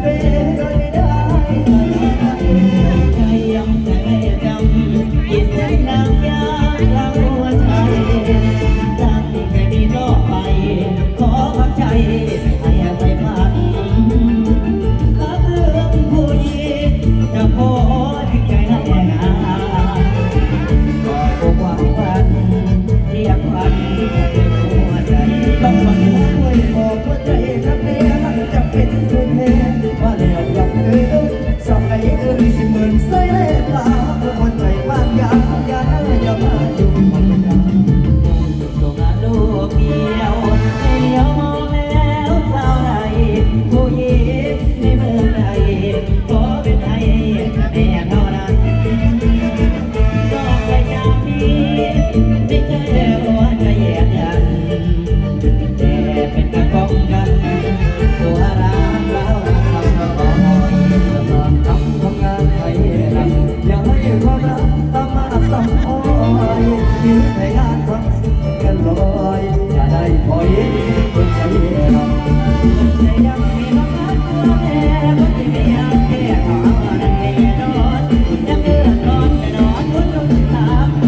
Amen. น้ำ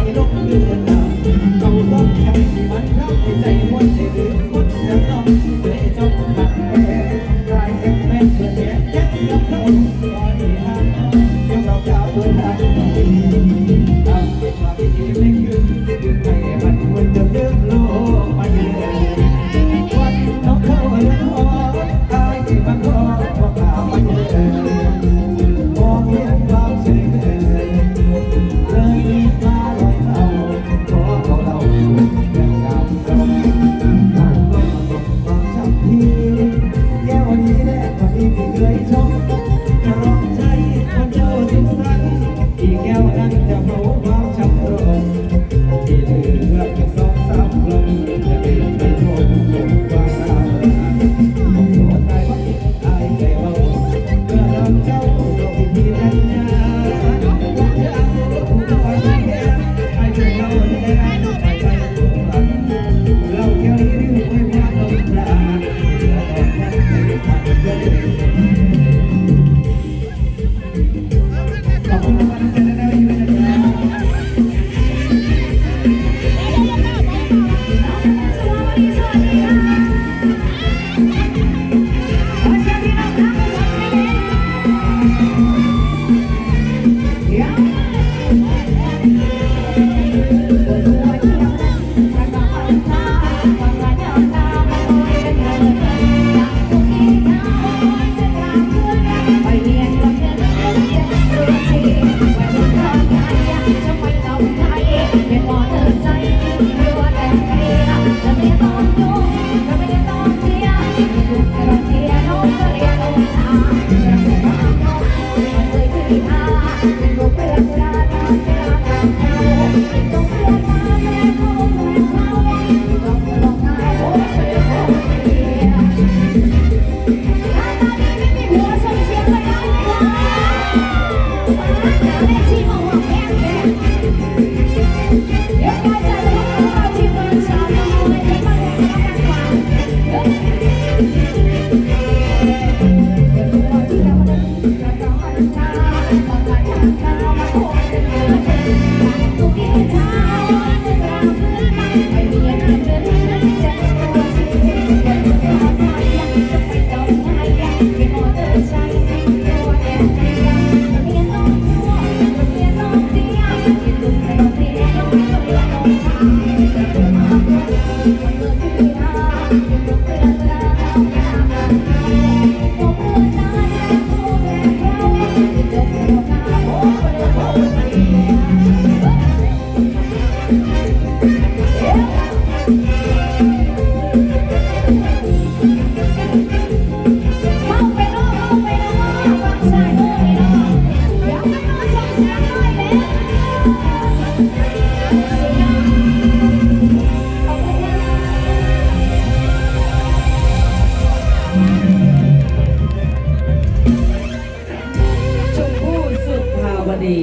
ดี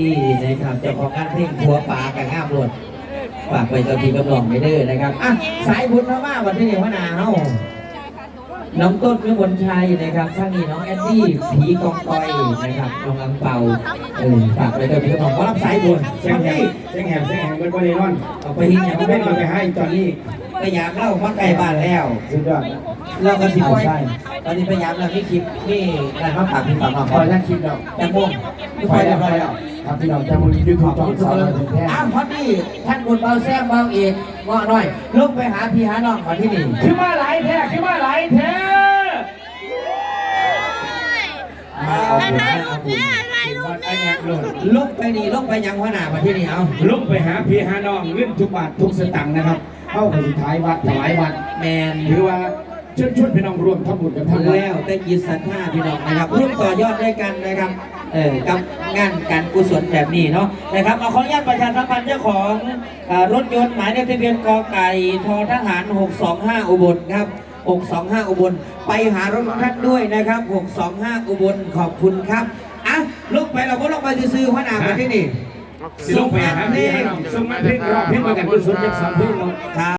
นะครับเจ้าของงานเพลงผัวป่ากับงามรถฝากไปเจ้าทีกำลองไปเด้อนะครับอะสายบุญมาว่าวันที่หนึ่งวนาเฮาน้องต้นวิมลชัยนะครับข้างนี้น้องแอนดี้ผีกองกอยนะครับน้องอังเปาเออฝากไปเจ้าทีกำลองก็รับสายบุญเสียงวันแหบนี้เสียงแหบเสียงแหบมันก็เลยนอนเอาไปหิ้งอย่างไม่ไม่ได้ได้ไปให้ตอนนี้ พยายามเล่าว่าไกลบ้านแล้ว สุดยอดเราก็สิปล่อยใช่ตอนนี้พยายามเราที่คลิปนี่งานข้าวปากพี่ปากน้องคอยท่านคิดแล้วแตงโมไม่คค่ออยยแล้เรียวบคร้ออยยแล้แล้ววครับพี่น้องจะมูลนิธิถูกต้องสอนเราถึงแท้อ้าวพอดีท่านบุญเบาแซมเบาเอกเงาะหน่อยลงไปหาพี่หาน้องมาที่นี่ขึ้นมาหลายแท้ขึ้นมาหลายแท้มาเอาบุญมาเอาบุญวัดไอ้แงกโลดลงไปนี่ลงไปยังหัวหน้ามาที่นี่เอาลุกไปหาพี่หาน้องเงินทุกบาททุกสตังค์นะครับ เข้าไปสุดท้ายวัดถวายวัดแมนหรือว่าเชิญชวนพี่น้องร่วมทำบุญกันทั้งวัดแล้วแต่จิตศรัทธาพี่น้องนะครับร่วมต่อยอดด้วยกันนะครับเออกับงานการกุศลแบบนี้เนาะนะครับเอาขออนุญาตประชาสัมพันธ์เจ้าของเอ่อรถยนต์หมายเลขทะเบียนกไก่ททหาร 625 อุบลครับ 625 อุบล ไปหารถของท่านด้วยนะครับ 625 อุบลขอบคุณครับอะลงไปเราก็ลงไปซื้อๆหัวหน้ามาที่นี่ ส่งไปหาพี่หาน้องส่งมาเพ่งรอบเพ่งมากันกุศลจากสามเพ่งเรา